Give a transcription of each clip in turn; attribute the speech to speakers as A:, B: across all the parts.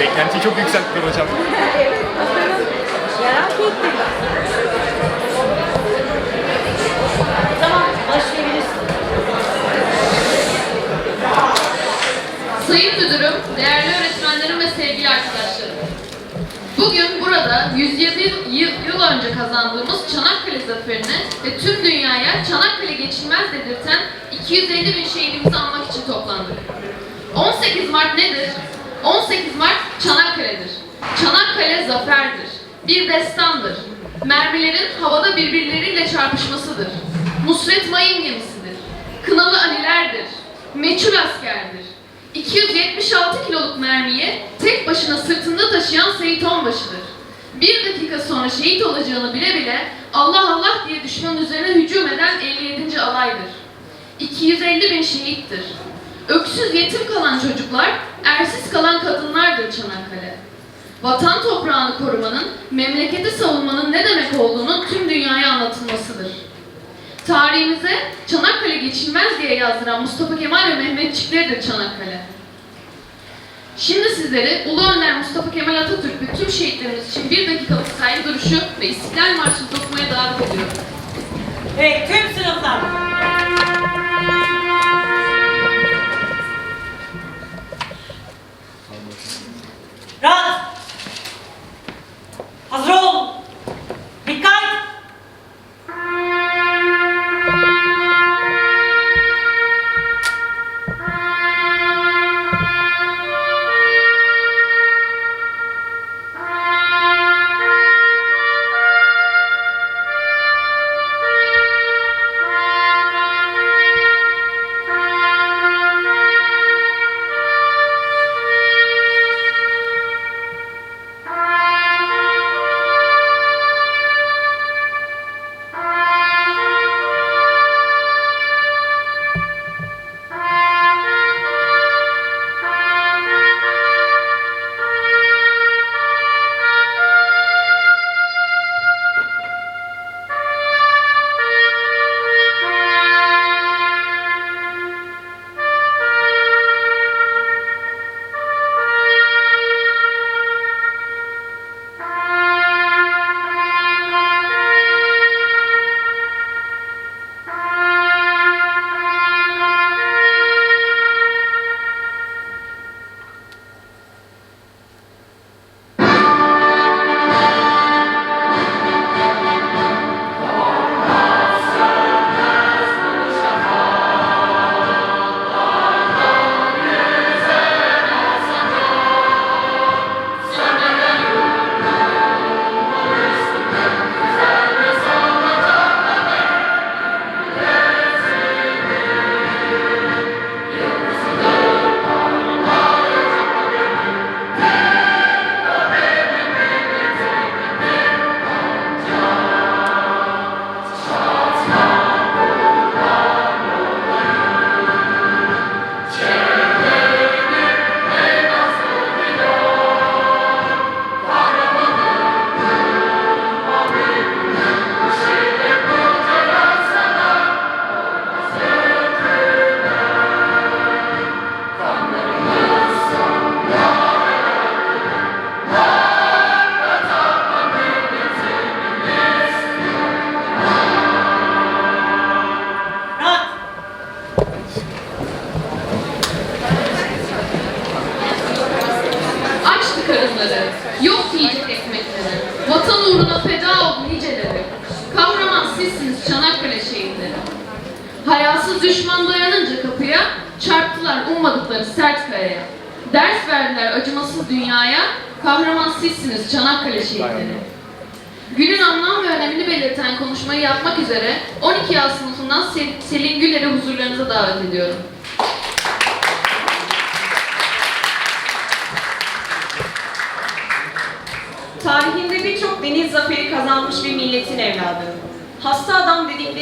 A: Beklentiyi çok yükselttiler hocam.
B: Tamam, başlayabilirsin.
C: Sayın Müdürüm, değerli öğretmenlerim ve sevgili arkadaşlarım. Bugün burada 107 yıl, yıl önce kazandığımız Çanakkale zaferini ve tüm dünyaya Çanakkale geçilmez dedirten 250 bin şehidimizi anmak için toplandık. 18 Mart nedir? 18 Mart Çanakkale'dir. Çanakkale zaferdir. Bir destandır. Mermilerin havada birbirleriyle çarpışmasıdır. Nusret Mayın gemisidir. Kınalı Alilerdir. Meçhul askerdir. 276 kiloluk mermiyi tek başına sırtında taşıyan Seyit Onbaşı'dır. Bir dakika sonra şehit olacağını bile bile Allah Allah diye düşmanın üzerine hücum eden 57. alaydır. 250 bin şehittir. Öksüz yetim kalan çocuklar, ersiz kalan kadınlardır Çanakkale. Vatan toprağını korumanın, memleketi savunmanın ne demek olduğunu tüm dünyaya anlatılmasıdır. Tarihimize Çanakkale geçilmez diye yazdıran Mustafa Kemal ve Mehmetçikleridir Çanakkale. Şimdi sizleri Ulu Önder Mustafa Kemal Atatürk ve tüm şehitlerimiz için bir dakikalık saygı duruşu ve İstiklal Marşı'nı okumaya davet ediyorum.
B: Evet, tüm sınıflar. Hazır ol.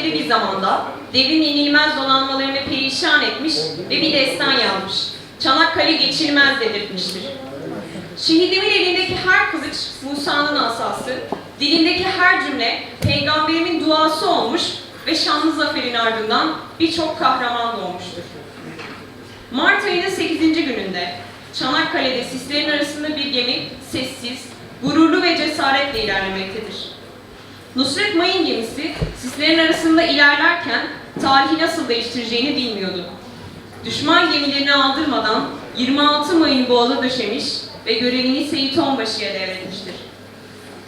D: Dedikleri bir zamanda devrin yenilmez donanmalarını perişan etmiş ve bir destan yazmış. Çanakkale geçilmez dedirtmiştir. Şehidimin elindeki her kılıç Musa'nın asası, dilindeki her cümle peygamberimin duası olmuş ve şanlı zaferin ardından birçok kahraman doğmuştur. Mart ayının 8. gününde Çanakkale'de sislerin arasında bir gemi sessiz, gururlu ve cesaretle ilerlemektedir. Nusret Mayın gemisi sislerin arasında ilerlerken tarihi nasıl değiştireceğini bilmiyordu. Düşman gemilerini aldırmadan 26 Mayın boğaza döşemiş ve görevini Seyit Onbaşı'ya devretmiştir.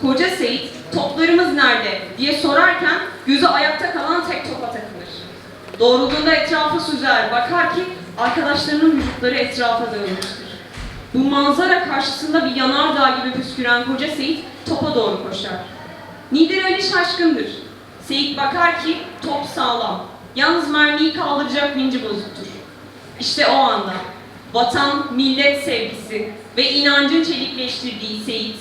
D: Koca Seyit, toplarımız nerede diye sorarken gözü ayakta kalan tek topa takılır. Doğrulduğunda etrafa süzer, bakar ki arkadaşlarının vücutları etrafa dağılmıştır. Bu manzara karşısında bir yanardağ gibi püsküren koca Seyit topa doğru koşar. Nidir Ali şaşkındır. Seyit bakar ki top sağlam. Yalnız mermiyi kaldıracak vinci bozuktur. İşte o anda vatan, millet sevgisi ve inancın çelikleştirdiği Seyit,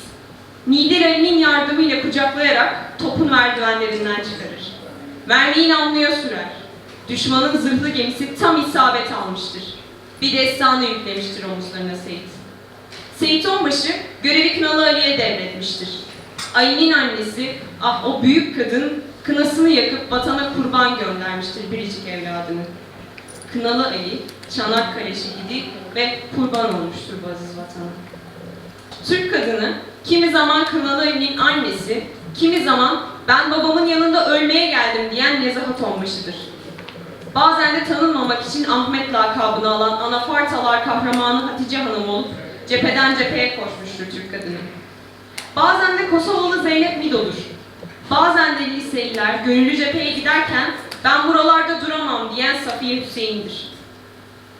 D: Nidir Ali'nin yardımıyla kucaklayarak topun merdivenlerinden çıkarır. Mermiyi namluya sürer. Düşmanın zırhlı gemisi tam isabet almıştır. Bir destanı yüklemiştir omuzlarına Seyit. Seyit Onbaşı görevi Kınalı Ali'ye devretmiştir. Ali'nin annesi, ah o büyük kadın kınasını yakıp vatana kurban göndermiştir biricik evladını. Kınalı Ali, Çanakkale şehidi ve kurban olmuştur bu aziz vatana. Türk kadını kimi zaman Kınalı Ali'nin annesi, kimi zaman ben babamın yanında ölmeye geldim diyen Nezahat Onbaşı'dır. Bazen de tanınmamak için Ahmet lakabını alan Anafartalar kahramanı Hatice Hanım olup cepheden cepheye koşmuştur Türk kadını. Bazen de Kosovalı Zeynep Mido'dur. Bazen de liseliler gönüllü cepheye giderken ben buralarda duramam diyen Safiye Hüseyin'dir.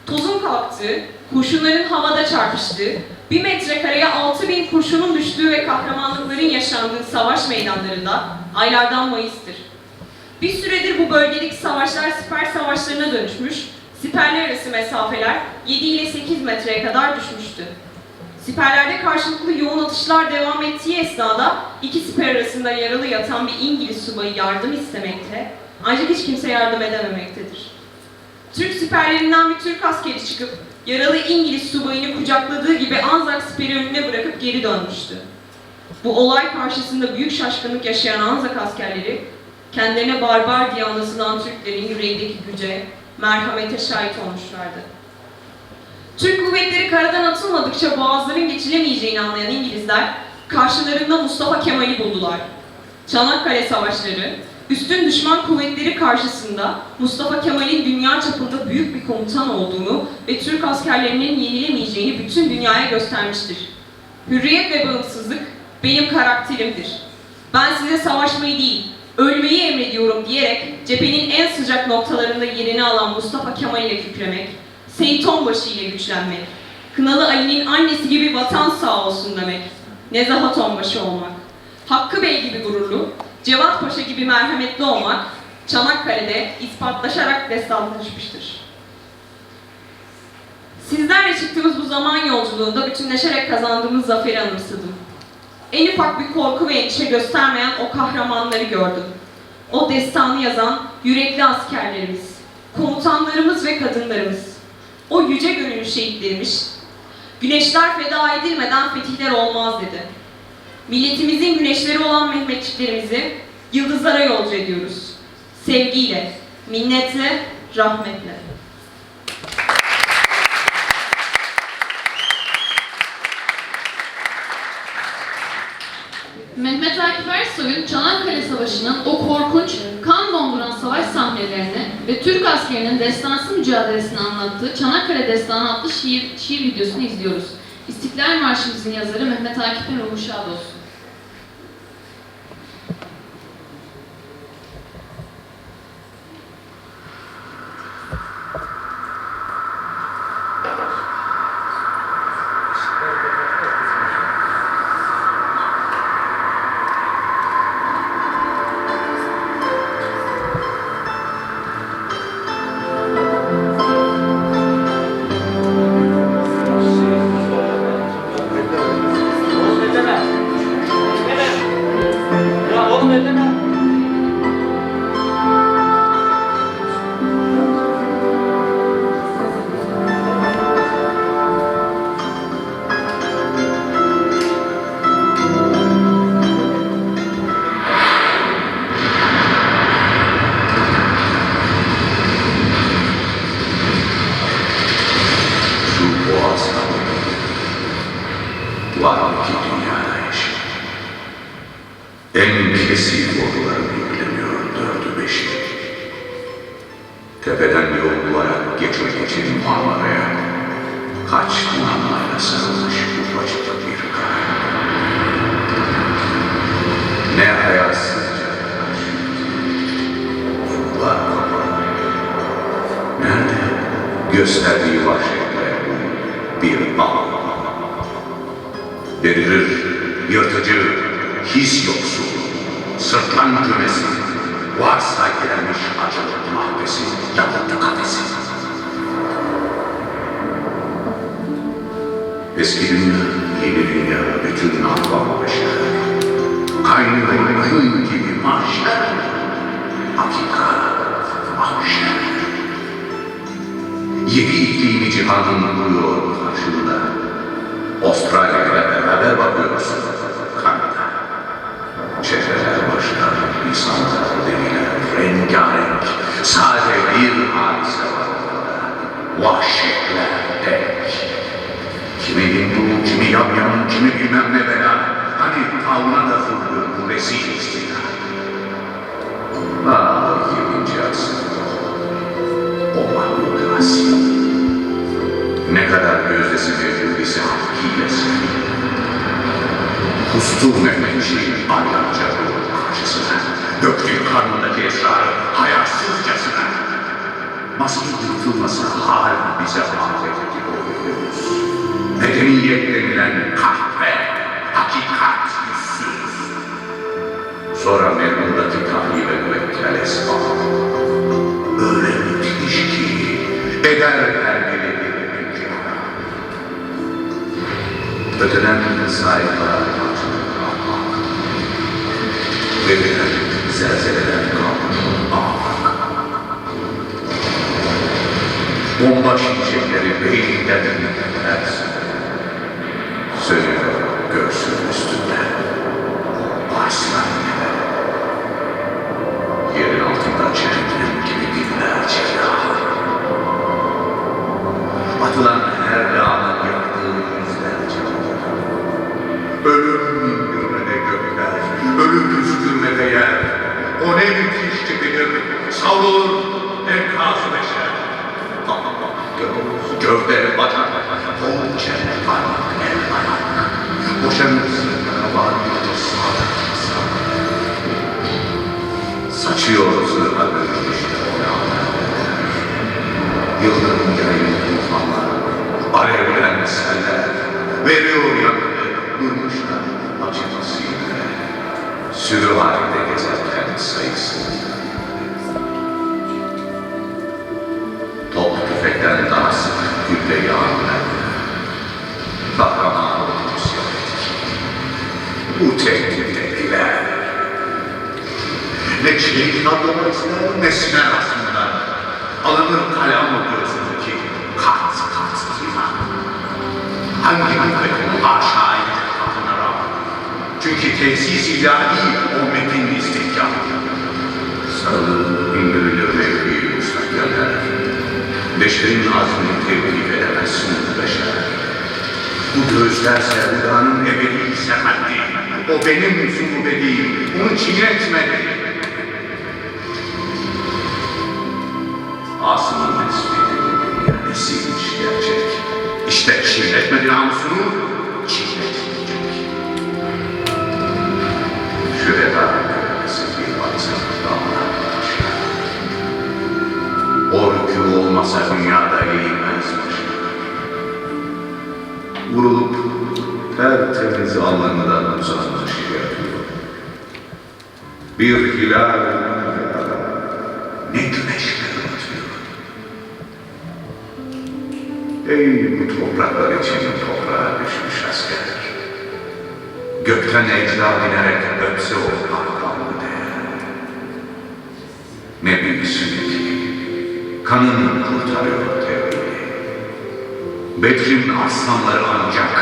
D: Tozun kalktığı, kurşunların havada çarpıştığı, bir metrekareye 6000 bin kurşunun düştüğü ve kahramanlıkların yaşandığı savaş meydanlarında aylardan Mayıs'tır. Bir süredir bu bölgedeki savaşlar siper savaşlarına dönüşmüş, siperler arası mesafeler 7 ile 8 metreye kadar düşmüştü. Siperlerde karşılıklı yoğun atışlar devam ettiği esnada iki siper arasında yaralı yatan bir İngiliz subayı yardım istemekte ancak hiç kimse yardım edememektedir. Türk siperlerinden bir Türk askeri çıkıp yaralı İngiliz subayını kucakladığı gibi Anzak siperi önüne bırakıp geri dönmüştü. Bu olay karşısında büyük şaşkınlık yaşayan Anzak askerleri kendilerine barbar diye anlatılan Türklerin yüreğindeki güce, merhamete şahit olmuşlardı. Türk kuvvetleri karadan atılmadıkça boğazların geçilemeyeceğini anlayan İngilizler karşılarında Mustafa Kemal'i buldular. Çanakkale Savaşları, üstün düşman kuvvetleri karşısında Mustafa Kemal'in dünya çapında büyük bir komutan olduğunu ve Türk askerlerinin yenilemeyeceğini bütün dünyaya göstermiştir. Hürriyet ve bağımsızlık benim karakterimdir. Ben size savaşmayı değil, ölmeyi emrediyorum diyerek cephenin en sıcak noktalarında yerini alan Mustafa Kemal ile kükremek, Seyit Onbaşı ile güçlenmek, Kınalı Ali'nin annesi gibi vatan sağ olsun demek, Nezahat Onbaşı olmak, Hakkı Bey gibi gururlu, Cevat Paşa gibi merhametli olmak, Çanakkale'de ispatlaşarak destanlaşmıştır. Sizlerle çıktığımız bu zaman yolculuğunda bütünleşerek kazandığımız zaferi anımsadım. En ufak bir korku ve endişe göstermeyen o kahramanları gördüm. O destanı yazan yürekli askerlerimiz, komutanlarımız ve kadınlarımız, o yüce gönüllü şehitlerimiz, güneşler feda edilmeden fetihler olmaz dedi. Milletimizin güneşleri olan Mehmetçiklerimizi yıldızlara yolcu ediyoruz. Sevgiyle, minnetle, rahmetle.
C: Mehmet Akif Ersoy'un Çanakkale Savaşı'nın o korkunç, kan donduran savaş sahnelerini ve Türk askerinin destansı mücadelesini anlattığı Çanakkale Destanı adlı şiir, şiir videosunu izliyoruz. İstiklal Marşımızın yazarı Mehmet Akif'in ruhu şad olsun.
A: Gösterdiği vahşetle bir ağ. Delirir, yırtıcı, his yoksul, sırtlan kümesi, Kimi Yamyan, kimi bilmem ne bela. Hani tavrına da fırlıyor bu rezil istila. Ah, 20. asır. O mahluk asil. Ne kadar gözdesi mevcut ise hakkıyla sevdi. Kustur Mehmetçi aylarca durur karşısına. Döktü karnındaki esrarı hayasızcasına. Maske yırtılmasa hal bize oluyoruz. Medeniyet denilen kahve, hakikat yüzsüz. Sonra memnundaki tahlibe müvekkil esma. Öyle müthiş ki eder bir imtihana. Öteden sahipler. Ve birer zelzeleden Bomba şimşekleri beyinden ters. Çelik tablolar ister, ne siner aslında. Alınır kalem okuyorsunuz ki kat kat iman. Hangi haşa ince kapına rağmen. Çünkü tesis ilahi o metin istihkam. Sarılır, indirilir mevki müstakbeller. Beşerin azmini tevkif edemezsin beşer. Bu gözler sevdanın ebedi sermetti. O benim zümrübe değil, onu. Asım'ın İşte çiğnetmedi namusunu, çiğnetmeyecek. Şu veda görmesi bir baksana dağlar başlar. O rükû olmasa dünyada eğilmezmiş. Vurulup tertemiz alnından uzanmış yatıyor. Bir hilal Topraklar için toprağa düşmüş asker. Gökten ecda binerek öpse o makamı değer. Ne büyüksün ki kanın kurtarıyor tevhidi. Bedrin aslanları ancak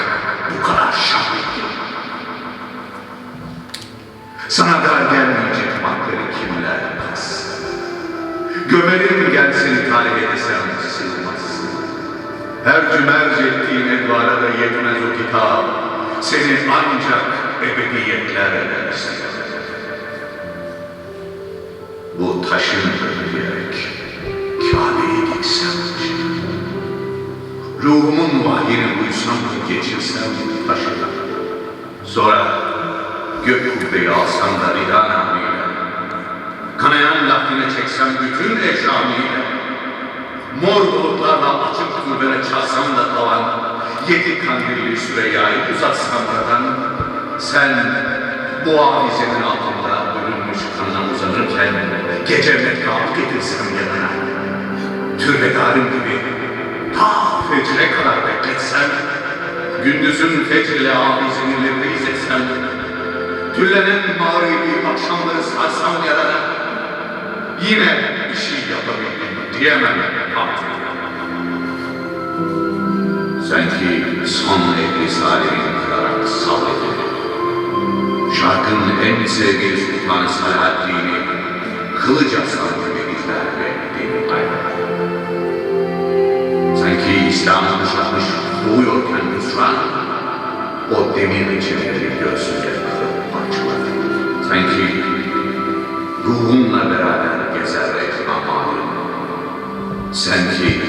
A: o kitap. seni ancak ebediyetler edersin. Bu taşın diyerek Kabe'yi diksem, ruhumun vahyini duysam da geçirsem taşına. Sonra gök kubbeyi alsam da rida namıyla, kanayan lafını çeksem bütün ecramiyle, mor bulutlarla açık kulbere çalsam da tavan, yedi kandilli Süreyya'yı uzatsam buradan, sen bu avizenin altında bölünmüş kanına uzanırken, gece metkabı getirsem yanına, türbedarım gibi ta fecre kadar bekletsem, gündüzün fecrile avizenin evine izletsem, tüllenen mağribi akşamları sarsam yarana, yine bir şey yapabildim diyemem artık. Sanki son ehli salimin kırarak sabredildi. Şarkın en sevgili sultanı Salahaddin'i kılıç aslan gibi ve dini bayrak. Sanki İslam'ı kuşatmış doğuyorken hüsran, o demir çeneleri göğsünde kırıp parçaladı. Sanki ruhunla beraber gezer ekmamalı. Sen ki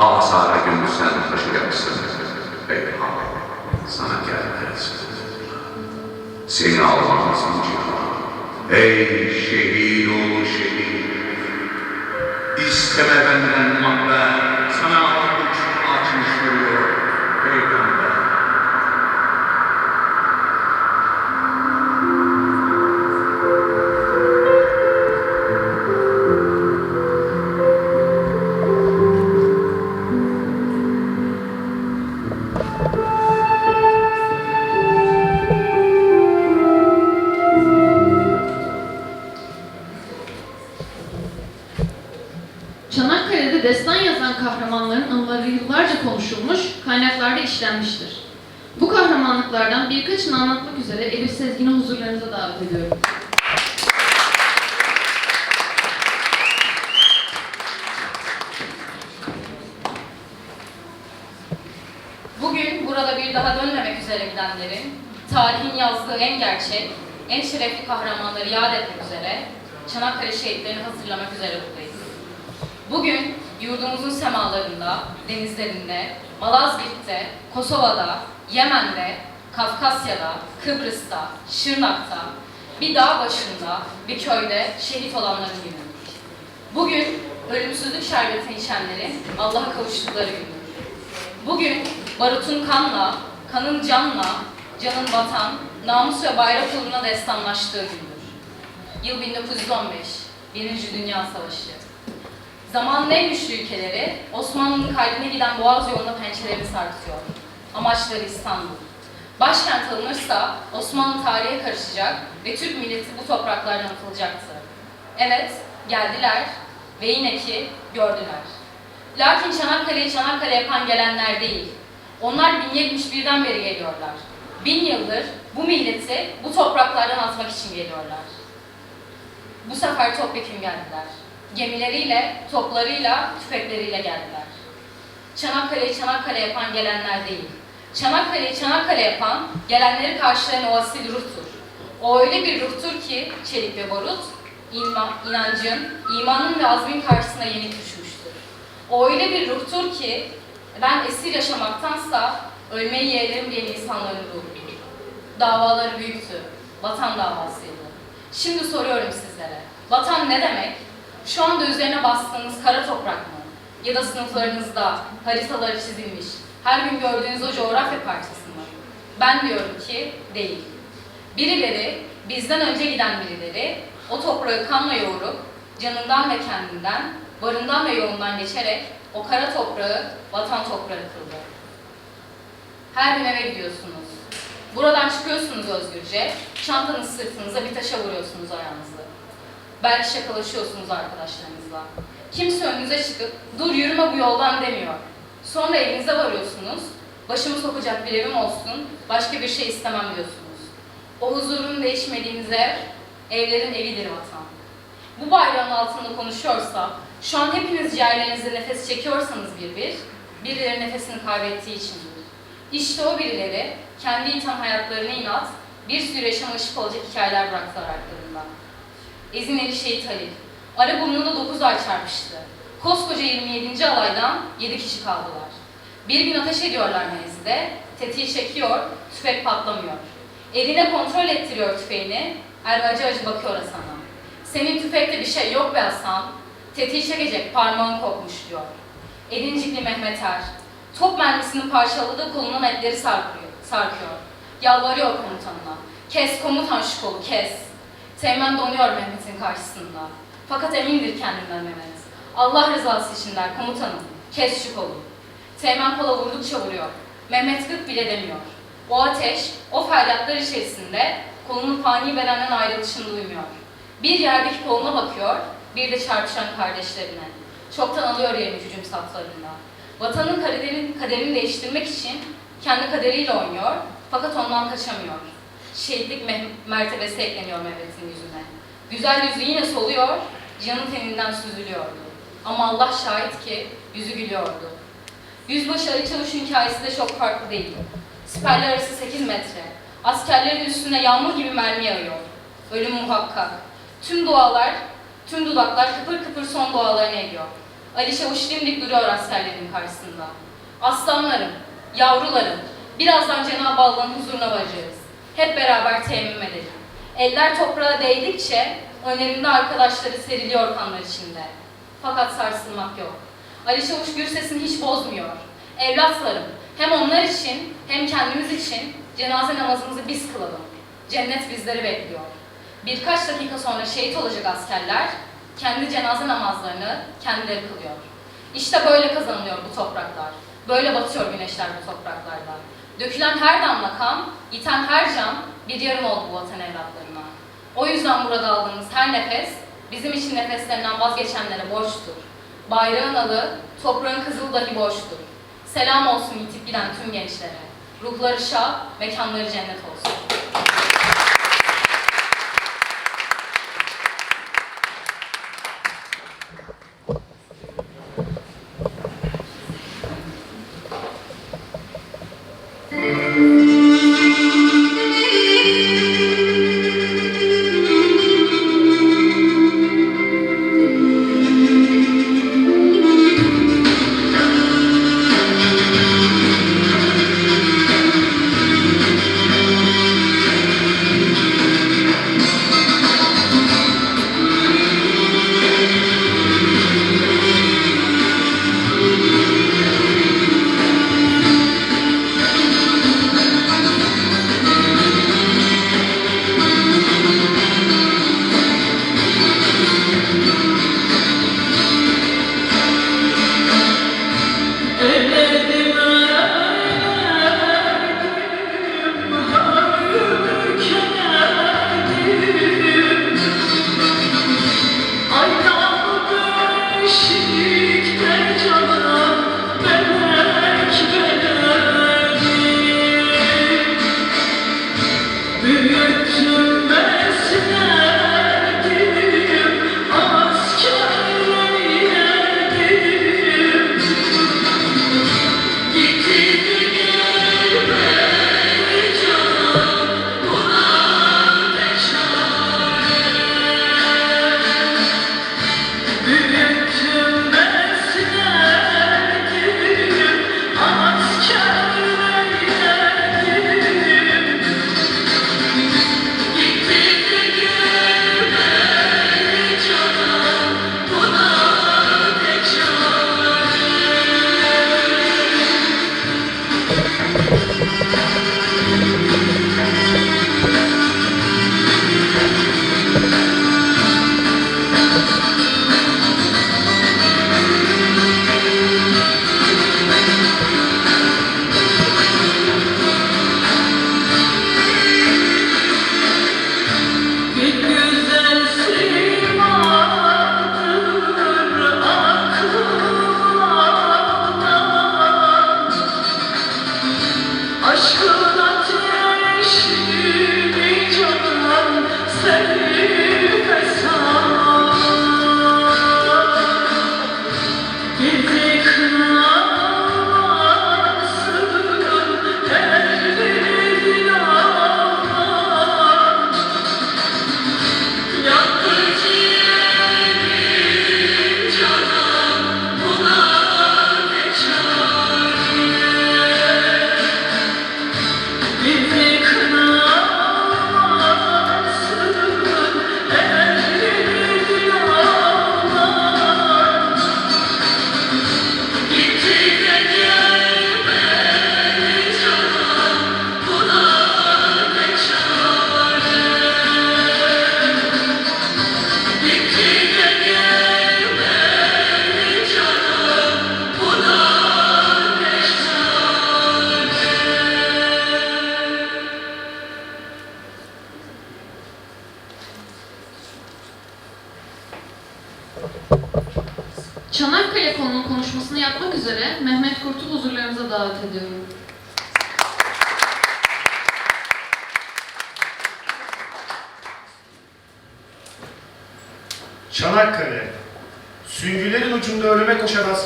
A: asara gömülsen taşıyacaksın. Ey hava, sana gelmez. Seni almaz cihan. Ey şehit oğlu şehit. İsteme benden mahber,
C: üzere
E: gidenlerin, tarihin yazdığı en gerçek, en şerefli kahramanları yad etmek üzere, Çanakkale şehitlerini hatırlamak üzere buradayız. Bugün yurdumuzun semalarında, denizlerinde, Malazgirt'te, Kosova'da, Yemen'de, Kafkasya'da, Kıbrıs'ta, Şırnak'ta, bir dağ başında, bir köyde şehit olanların günü. Bugün ölümsüzlük şerbeti içenlerin Allah'a kavuştukları gündür. Bugün barutun kanla, kanın canla, canın vatan, namus ve bayrak uğruna destanlaştığı gündür. Yıl 1915, Birinci Dünya Savaşı. Zamanın en güçlü ülkeleri Osmanlı'nın kalbine giden boğaz yoluna pençelerini sarkıyor. Amaçları İstanbul. Başkent alınırsa Osmanlı tarihe karışacak ve Türk milleti bu topraklardan atılacaktı. Evet, geldiler ve yine ki gördüler. Lakin Çanakkale'yi Çanakkale yapan gelenler değil. Onlar 1071'den beri geliyorlar. Bin yıldır bu milleti bu topraklardan atmak için geliyorlar. Bu sefer topyekun geldiler. Gemileriyle, toplarıyla, tüfekleriyle geldiler. Çanakkale'yi Çanakkale yapan gelenler değil. Çanakkale'yi Çanakkale yapan, gelenleri karşılayan o asil ruhtur. O öyle bir ruhtur ki çelik ve barut, ilma, inancın, imanın ve azmin karşısına yenik düşmüştür. O öyle bir ruhtur ki ben esir yaşamaktansa ölmeyi yeğlerim diyen insanların ruhudur. Davaları büyüktü, vatan davasıydı. Şimdi soruyorum sizlere, vatan ne demek? Şu anda üzerine bastığınız kara toprak mı? Ya da sınıflarınızda haritaları çizilmiş, her gün gördüğünüz o coğrafya parçası mı? Ben diyorum ki değil. Birileri, bizden önce giden birileri, o toprağı kanla yoğurup, canından ve kendinden, barından ve yolundan geçerek o kara toprağı vatan toprağı kıldı. Her gün eve gidiyorsunuz. Buradan çıkıyorsunuz özgürce, çantanız sırtınıza bir taşa vuruyorsunuz ayağınızı. Belki şakalaşıyorsunuz arkadaşlarınızla. Kimse önünüze çıkıp dur yürüme bu yoldan demiyor. Sonra evinize varıyorsunuz. Başımı sokacak bir evim olsun, başka bir şey istemem diyorsunuz. O huzurun değişmediğiniz ev, evlerin evidir vatan. Bu bayrağın altında konuşuyorsa, şu an hepiniz ciğerlerinizde nefes çekiyorsanız bir bir, birileri nefesini kaybettiği içindir. İşte o birileri kendi insan hayatlarına inat, bir sürü yaşama ışık olacak hikayeler bıraktılar arkalarında. Ezineli Şehit Halil. Ara burnunda 9 ay çarpıştı. Koskoca 27. alaydan 7 kişi kaldılar. Bir gün ateş ediyorlar menzide, tetiği çekiyor, tüfek patlamıyor. Eline kontrol ettiriyor tüfeğini, er acı acı bakıyor Hasan'a. Senin tüfekte bir şey yok be Hasan, tetiği çekecek parmağın kopmuş diyor. Elincikli Mehmet Er, top mermisini parçaladığı kolunun etleri sarkıyor, sarkıyor. Yalvarıyor komutanına, kes komutan şu kolu kes. Teğmen donuyor Mehmet'in karşısında. Fakat emindir kendinden Mehmet. Allah rızası için der komutanım, kes şu kolu. Teğmen kola vurdukça vuruyor. Mehmet gık bile demiyor. O ateş, o feryatlar içerisinde kolunun fani bedenden ayrılışını duymuyor. Bir yerdeki koluna bakıyor, bir de çarpışan kardeşlerine. Çoktan alıyor yerini hücum saflarında. Vatanın kaderini, kaderini değiştirmek için kendi kaderiyle oynuyor, fakat ondan kaçamıyor. Şehitlik me- mertebesi ekleniyor Mehmet'in yüzüne. Güzel yüzü yine soluyor, canı teninden süzülüyordu. Ama Allah şahit ki yüzü gülüyordu. Yüzbaşı Ali Çavuş'un hikayesi de çok farklı değil. Siperler arası 8 metre. Askerlerin üstüne yağmur gibi mermi yağıyor. Ölüm muhakkak. Tüm dualar, tüm dudaklar kıpır kıpır son dualarını ediyor. Ali Çavuş dimdik duruyor askerlerin karşısında. Aslanlarım, yavrularım, birazdan Cenab-ı Allah'ın huzuruna varacağız. Hep beraber temmüm edelim. Eller toprağa değdikçe önlerinde arkadaşları seriliyor kanlar içinde. Fakat sarsılmak yok. Ali Çavuş gür sesini hiç bozmuyor. Evlatlarım, hem onlar için hem kendimiz için cenaze namazımızı biz kılalım. Cennet bizleri bekliyor. Birkaç dakika sonra şehit olacak askerler kendi cenaze namazlarını kendileri kılıyor. İşte böyle kazanılıyor bu topraklar. Böyle batıyor güneşler bu topraklarda. Dökülen her damla kan, yiten her can bir yarım oldu bu vatan evlatlarına. O yüzden burada aldığımız her nefes bizim için nefeslerinden vazgeçenlere borçtur. Bayrağın alı, toprağın kızılı dahi borçtur. Selam olsun yitip giden tüm gençlere. Ruhları şad, mekanları cennet olsun.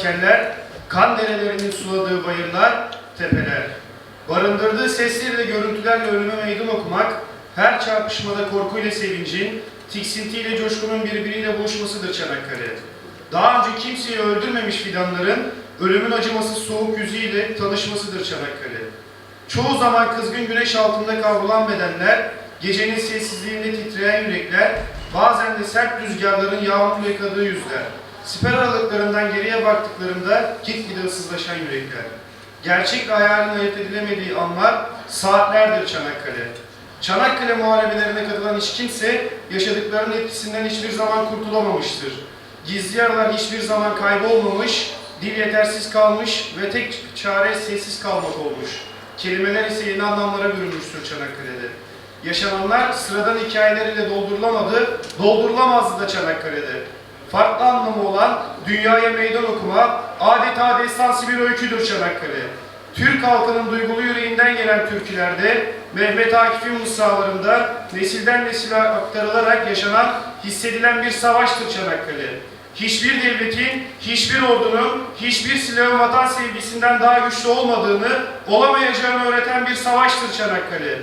F: Askerler, kan derelerinin suladığı bayırlar, tepeler. Barındırdığı seslerle görüntülerle ölüme meydan okumak, her çarpışmada korkuyla sevincin, tiksintiyle coşkunun birbiriyle buluşmasıdır Çanakkale. Daha önce kimseyi öldürmemiş fidanların, ölümün acımasız soğuk yüzüyle tanışmasıdır Çanakkale. Çoğu zaman kızgın güneş altında kavrulan bedenler, gecenin sessizliğinde titreyen yürekler, bazen de sert rüzgarların yağmurla yıkadığı yüzler, siper aralıklarından geriye baktıklarında gitgide ıssızlaşan yürekler. Gerçekle hayalin ayırt edilemediği anlar saatlerdir Çanakkale. Çanakkale muharebelerine katılan hiç kimse yaşadıklarının etkisinden hiçbir zaman kurtulamamıştır. Gizli yaralar hiçbir zaman kaybolmamış, dil yetersiz kalmış ve tek çare sessiz kalmak olmuş. Kelimeler ise yeni anlamlara bürünmüştür Çanakkale'de. Yaşananlar sıradan hikayeler ile doldurulamadı, doldurulamazdı da Çanakkale'de. Farklı anlamı olan dünyaya meydan okuma adeta destansı bir öyküdür Çanakkale. Türk halkının duygulu yüreğinden gelen türkülerde Mehmet Akif'in mısralarında nesilden nesile aktarılarak yaşanan, hissedilen bir savaştır Çanakkale. Hiçbir devletin, hiçbir ordunun, hiçbir silahın vatan sevgisinden daha güçlü olmadığını, olamayacağını öğreten bir savaştır Çanakkale.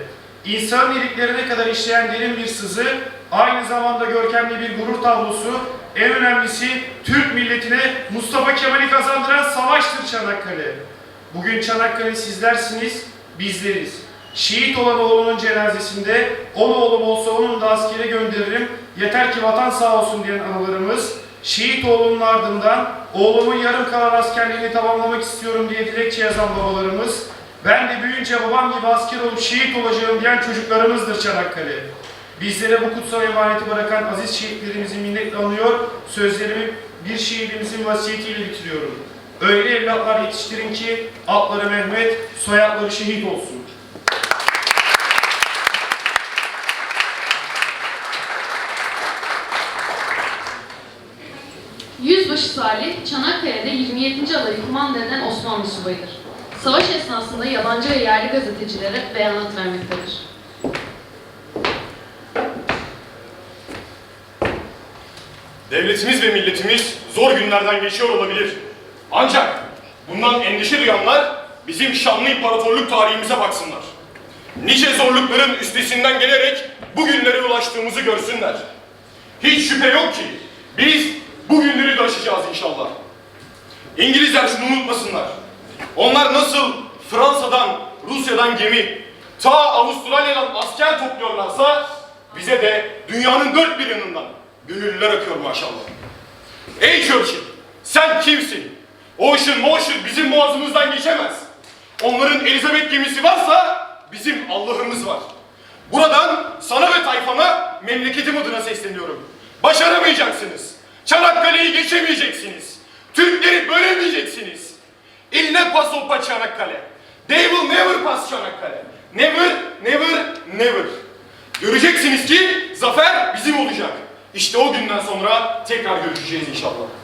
F: İnsanın iliklerine kadar işleyen derin bir sızı, aynı zamanda görkemli bir gurur tablosu, en önemlisi Türk milletine Mustafa Kemal'i kazandıran savaştır Çanakkale. Bugün Çanakkale sizlersiniz, bizleriz. Şehit olan oğlumun cenazesinde, on oğlum olsa onun da askere gönderirim, yeter ki vatan sağ olsun diyen analarımız, şehit oğlumun ardından oğlumun yarım kalan askerliğini tamamlamak istiyorum diye dilekçe yazan babalarımız, ben de büyüyünce babam gibi asker olup şehit olacağım diyen çocuklarımızdır Çanakkale. Bizlere bu kutsal emaneti bırakan aziz şehitlerimizi minnetle anıyor, sözlerimi bir şehidimizin vasiyetiyle bitiriyorum. Öyle evlatlar yetiştirin ki atları Mehmet, soyadları şehit olsun.
C: Yüzbaşı Salih, Çanakkale'de 27. alayı kumanda eden Osmanlı subayıdır. Savaş esnasında yabancı ve yerli gazetecilere beyanat vermektedir.
G: Devletimiz ve milletimiz zor günlerden geçiyor olabilir. Ancak bundan endişe duyanlar bizim şanlı imparatorluk tarihimize baksınlar. Nice zorlukların üstesinden gelerek bu günlere ulaştığımızı görsünler. Hiç şüphe yok ki biz bu günleri de aşacağız inşallah. İngilizler şunu unutmasınlar. Onlar nasıl Fransa'dan, Rusya'dan gemi, ta Avustralya'dan asker topluyorlarsa bize de dünyanın dört bir yanından gönüllüler akıyor maşallah. Ey Churchill, sen kimsin? Ocean Motion bizim boğazımızdan geçemez. Onların Elizabeth gemisi varsa bizim Allah'ımız var. Buradan sana ve tayfana memleketim adına sesleniyorum. Başaramayacaksınız. Çanakkale'yi geçemeyeceksiniz. Türkleri bölemeyeceksiniz. Il ne passe pas Çanakkale. They will never pass Çanakkale. Never, never, never. Göreceksiniz ki zafer bizim olacak. İşte o günden sonra tekrar görüşeceğiz inşallah.